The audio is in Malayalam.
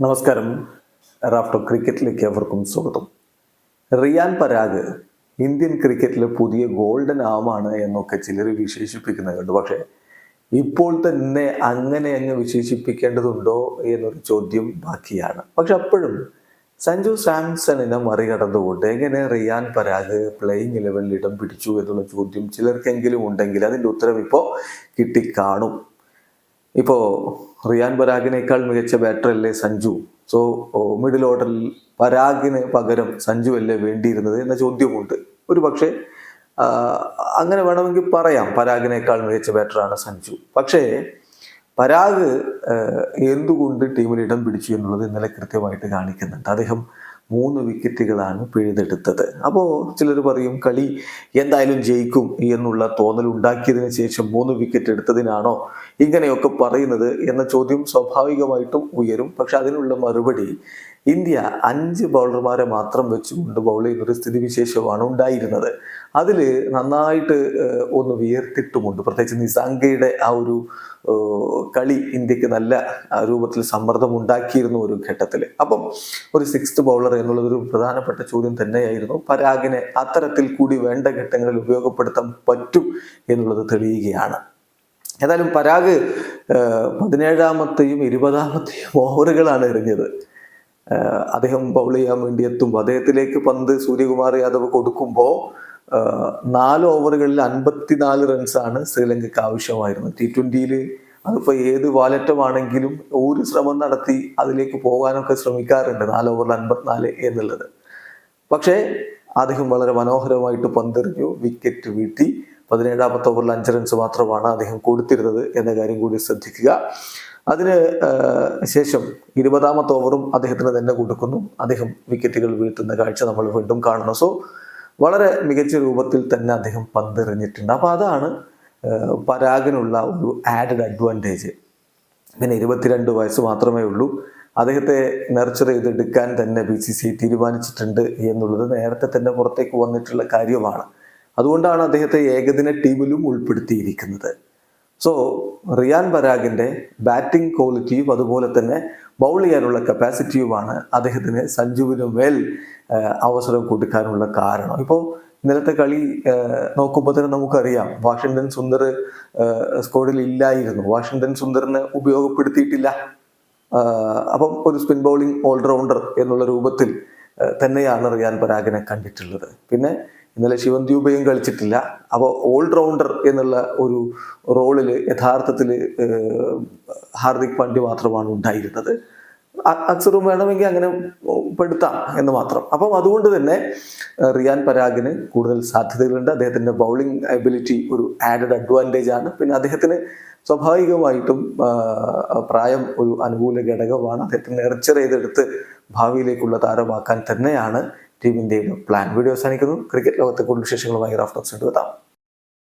നമസ്കാരം. റാഫ്റ്റോ ക്രിക്കറ്റിലേക്ക് അവർക്കും സ്വാഗതം. റിയാൻ പരാഗ് ഇന്ത്യൻ ക്രിക്കറ്റിലെ പുതിയ ഗോൾഡൻ ആമാണ് എന്നൊക്കെ ചിലർ വിശേഷിപ്പിക്കുന്നത് കണ്ടു പക്ഷേ ഇപ്പോൾ തന്നെ അങ്ങനെ അങ്ങ് വിശേഷിപ്പിക്കേണ്ടതുണ്ടോ എന്നൊരു ചോദ്യം ബാക്കിയാണ്. പക്ഷെ അപ്പോഴും സഞ്ജു സാംസണിനെ മറികടന്നുകൊണ്ട് എങ്ങനെ റിയാൻ പരാഗ് പ്ലേയിങ് ഇലവനിൽ ഇടം പിടിച്ചു എന്നുള്ള ചോദ്യം ചിലർക്കെങ്കിലും ഉണ്ടെങ്കിൽ അതിന്റെ ഉത്തരം ഇപ്പോൾ കിട്ടിക്കാണും. ഇപ്പോൾ റിയാൻ പരാഗിനേക്കാൾ മികച്ച ബാറ്റർ അല്ലേ സഞ്ജു? സോ മിഡിൽ ഓർഡറിൽ പരാഗിന് പകരം സഞ്ജു അല്ലേ വേണ്ടിയിരുന്നത് എന്ന ചോദ്യമുണ്ട്. ഒരു പക്ഷേ അങ്ങനെ വേണമെങ്കിൽ പറയാം പരാഗിനേക്കാൾ മികച്ച ബാറ്ററാണ് സഞ്ജു. പക്ഷേ പരാഗ് എന്തുകൊണ്ട് ടീമിൽ ഇടം പിടിച്ചു എന്നുള്ളത് ഇന്നലെ കൃത്യമായിട്ട് കാണിക്കുന്നുണ്ട്. അദ്ദേഹം മൂന്ന് വിക്കറ്റുകളാണ് പിഴുതെടുത്തത്. അപ്പോൾ ചിലർ പറയും കളി എന്തായാലും ജയിക്കും എന്നുള്ള തോന്നൽ ഉണ്ടാക്കിയതിന് ശേഷം മൂന്ന് വിക്കറ്റ് എടുത്തതിനാണോ ഇങ്ങനെയൊക്കെ പറയുന്നത് എന്ന ചോദ്യം സ്വാഭാവികമായിട്ടും ഉയരും. പക്ഷെ അതിനുള്ള മറുപടി ഇന്ത്യ അഞ്ച് ബൗളർമാരെ മാത്രം വെച്ചുകൊണ്ട് ബൗൾ ചെയ്യുന്ന ഒരു സ്ഥിതിവിശേഷമാണ് ഉണ്ടായിരുന്നത്. അതിൽ നന്നായിട്ട് ഒന്ന് വിയർത്തിട്ടുമുണ്ട്. പ്രത്യേകിച്ച് നിസാങ്കയുടെ ആ ഒരു കളി ഇന്ത്യയ്ക്ക് നല്ല രൂപത്തിൽ സമ്മർദ്ദം ഉണ്ടാക്കിയിരുന്നു ഒരു ഘട്ടത്തിൽ അപ്പം ഒരു സിക്സ്ത് ബൗളർ എന്നുള്ളതൊരു പ്രധാനപ്പെട്ട ചോദ്യം തന്നെയായിരുന്നു. പരാഗിനെ അത്തരത്തിൽ കൂടി വേണ്ട ഘട്ടങ്ങളിൽ ഉപയോഗപ്പെടുത്താൻ പറ്റും എന്നുള്ളത് തെളിയുകയാണ്. ഏതായാലും പരാഗ് പതിനേഴാമത്തെയും ഇരുപതാമത്തെയും ഓവറുകളാണ് എറിഞ്ഞത്. അദ്ദേഹം ബൗൾ ചെയ്യാൻ വേണ്ടി എത്തുമ്പോൾ അദ്ദേഹത്തിലേക്ക് പന്ത് സൂര്യകുമാർ യാദവ് കൊടുക്കുമ്പോൾ നാല് ഓവറുകളിൽ അൻപത്തിനാല് റൺസാണ് ശ്രീലങ്കയ്ക്ക് ആവശ്യമായിരുന്നത്. ടി ട്വന്റിയിൽ അതിപ്പോൾ ഏത് വാലറ്റമാണെങ്കിലും ഒരു ശ്രമം നടത്തി അതിലേക്ക് പോകാനൊക്കെ ശ്രമിക്കാറുണ്ട് നാല് ഓവറിൽ അൻപത്തിനാല് എന്നുള്ളത്. പക്ഷേ അദ്ദേഹം വളരെ മനോഹരമായിട്ട് പന്തെറിഞ്ഞു വിക്കറ്റ് വീഴ്ത്തി പതിനേഴാമത്തെ ഓവറിൽ അഞ്ച് റൺസ് മാത്രമാണ് അദ്ദേഹം കൊടുത്തിരുന്നത് എന്ന കാര്യം കൂടി ശ്രദ്ധിക്കുക. അതിന് ശേഷം ഇരുപതാമത്തെ ഓവറും അദ്ദേഹത്തിന് തന്നെ കൊടുക്കുന്നു. അദ്ദേഹം വിക്കറ്റുകൾ വീഴ്ത്തുന്ന കാഴ്ച നമ്മൾ വീണ്ടും കാണുന്നു. സോ വളരെ മികച്ച രൂപത്തിൽ തന്നെ അദ്ദേഹം പന്തെറിഞ്ഞിട്ടുണ്ട്. അപ്പോൾ അതാണ് പരാഗിനുള്ള ഒരു ആഡഡ് അഡ്വാന്റേജ് പിന്നെ ഇരുപത്തിരണ്ട് വയസ്സ് മാത്രമേ ഉള്ളൂ. അദ്ദേഹത്തെ നർച്ചർ ചെയ്തെടുക്കാൻ തന്നെ ബി സി സി തീരുമാനിച്ചിട്ടുണ്ട് എന്നുള്ളത് നേരത്തെ തന്നെ പുറത്തേക്ക് വന്നിട്ടുള്ള കാര്യമാണ്. അതുകൊണ്ടാണ് അദ്ദേഹത്തെ ഏകദിന ടീമിലും ഉൾപ്പെടുത്തിയിരിക്കുന്നത്. സോ റിയാൻ പരാഗിന്റെ ബാറ്റിംഗ് ക്വാളിറ്റിയും അതുപോലെ തന്നെ ബൗൾ ചെയ്യാനുള്ള കപ്പാസിറ്റിയുമാണ് അദ്ദേഹത്തിന് സഞ്ജുവിന് മേൽ അവസരം കൊടുക്കാനുള്ള കാരണം. ഇപ്പോൾ ഇന്നലത്തെ കളി നോക്കുമ്പോൾ തന്നെ നമുക്കറിയാം വാഷിങ്ടൺ സുന്ദർ സ്കോഡിൽ ഇല്ലായിരുന്നു. വാഷിങ്ടൺ സുന്ദറിനെ ഉപയോഗപ്പെടുത്തിയിട്ടില്ല. അപ്പം ഒരു സ്പിൻ ബൗളിംഗ് ഓൾറൗണ്ടർ എന്നുള്ള രൂപത്തിൽ തന്നെയാണ് റിയാൻ പരാഗിനെ കണ്ടിട്ടുള്ളത്. പിന്നെ ഇന്നലെ ശിവൻ ദ്യൂബയും കളിച്ചിട്ടില്ല. അപ്പോൾ ഓൾറൗണ്ടർ എന്നുള്ള ഒരു റോളിൽ യഥാർത്ഥത്തിൽ ഹാർദിക് പാണ്ഡ്യ മാത്രമാണ് ഉണ്ടായിരുന്നത്. അക്സറും വേണമെങ്കിൽ അങ്ങനെ പെടുത്താം എന്ന് മാത്രം. അപ്പം അതുകൊണ്ട് തന്നെ റിയാൻ പരാഗിന് കൂടുതൽ സാധ്യതകളുണ്ട്. അദ്ദേഹത്തിന്റെ ബൗളിംഗ് എബിലിറ്റി ഒരു ആഡഡ് അഡ്വാന്റേജ് ആണ്. പിന്നെ അദ്ദേഹത്തിന് സ്വാഭാവികമായിട്ടും പ്രായം ഒരു അനുകൂല ഘടകമാണ്. അദ്ദേഹത്തിന് നെർച്ചർ ചെയ്തെടുത്ത് ഭാവിയിലേക്കുള്ള താരമാക്കാൻ തന്നെയാണ് ടീം ഇന്ത്യയുടെ പ്ലാൻ വീഡിയോ അവസാനിക്കുന്നു ക്രിക്കറ്റ് ലോകത്തെ കൂടുതൽ വിശേഷങ്ങളുമായി റാഫ്റ്റോക്സ് എത്താം.